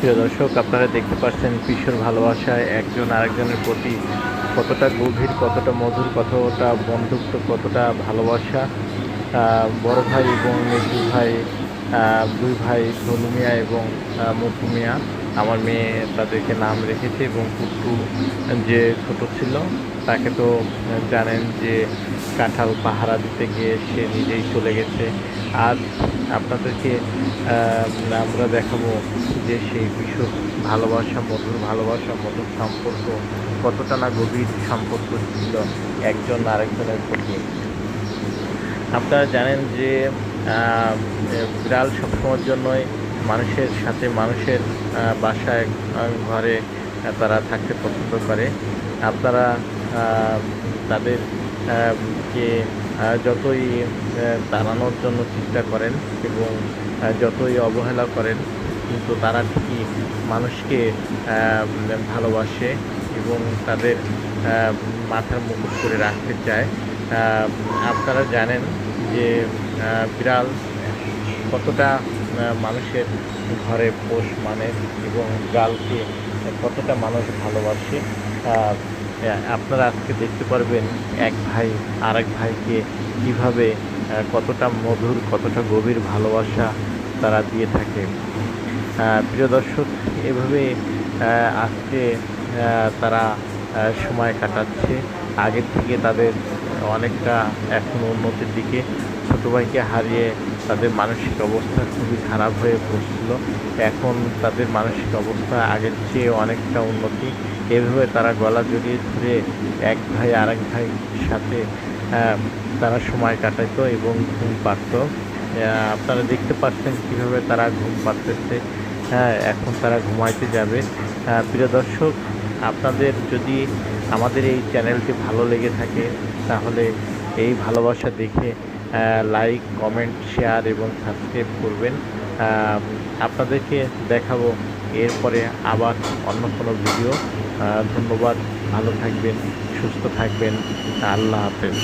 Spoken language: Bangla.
প্রিয় দর্শক, আপনারা দেখতে পাচ্ছেন কিশোর ভালোবাসায় একজন আরেকজনের প্রতি কতটা গভীর, কতটা মধুর, কতটা বন্ধুত্ব, কতটা ভালোবাসা। বড় ভাই এবং মেজু ভাই দুই ভাই ধনু মিয়া এবং মধু মিয়া আমার মেয়ে তাদেরকে নাম রেখেছে এবং পুট্টু যে ছোট ছিল, তাকে তো জানেন যে কাঁঠাল পাহারা দিতে গিয়ে সে নিজেই চলে গেছে। আজ আপনাদেরকে আমরা দেখাবো যে সেই বিশ্ব ভালোবাসা, মধুর ভালোবাসা, মধুর সম্পর্ক কতটা না গভীর সম্পর্ক ছিল একজন আরেকজনের প্রতি। আপনারা জানেন যে বিড়াল সবসময়ের জন্যই মানুষের সাথে মানুষের বাসায় ঘরে তারা থাকতে পছন্দ করে। আপনারা আহ, তাদের আহ, কে যতই আহ, তাড়ানোর জন্য চেষ্টা করেন এবং যতই অবহেলা করেন কিন্তু তারা ঠিকই মানুষকে ভালোবাসে এবং তাদের মাথার মুকুট করে রাখতে চায়। আপনারা জানেন যে বিড়াল কতটা মানুষের ঘরে পোষ মানে এবং গালকে কতটা মানুষ ভালোবাসে আপনারা আজকে দেখতে পারবেন এক ভাই আরেক ভাইকে কীভাবে কতটা মধুর, কতটা গভীর ভালোবাসা তারা দিয়ে থাকে। প্রিয় দর্শক, এভাবে আজকে তারা সময় কাটাচ্ছে। আগের থেকে তাদের অনেকটা এখন উন্নতির দিকে। ছোটো ভাইকে হারিয়ে তাদের মানসিক অবস্থা খুবই খারাপ হয়ে পড়ছিল। এখন তাদের মানসিক অবস্থা আগের চেয়ে অনেকটা উন্নতি। এভাবে তারা গলা জড়িয়ে ধরে এক ভাই আরেক ভাই সাথে তারা সময় কাটাইতো এবং ঘুম আহ, আপনারা দেখতে পাচ্ছেন কীভাবে তারা ঘুম পাড়তেছে। হ্যাঁ এখন তারা ঘুমাইতে যাবে। প্রিয় দর্শক আপনাদের যদি আমাদের এই চ্যানেলটি ভালো লেগে থাকে, তাহলে এই ভালোবাসা দেখে লাইক কমেন্ট শেয়ার এবং সাবস্ক্রাইব করবেন। আপনাদেরকে দেখাবো এরপরে আবার অন্য কোনো ভিডিও ধন্যবাদ, ভালো থাকবেন, সুস্থ থাকবেন, আল্লাহ হাফেজ।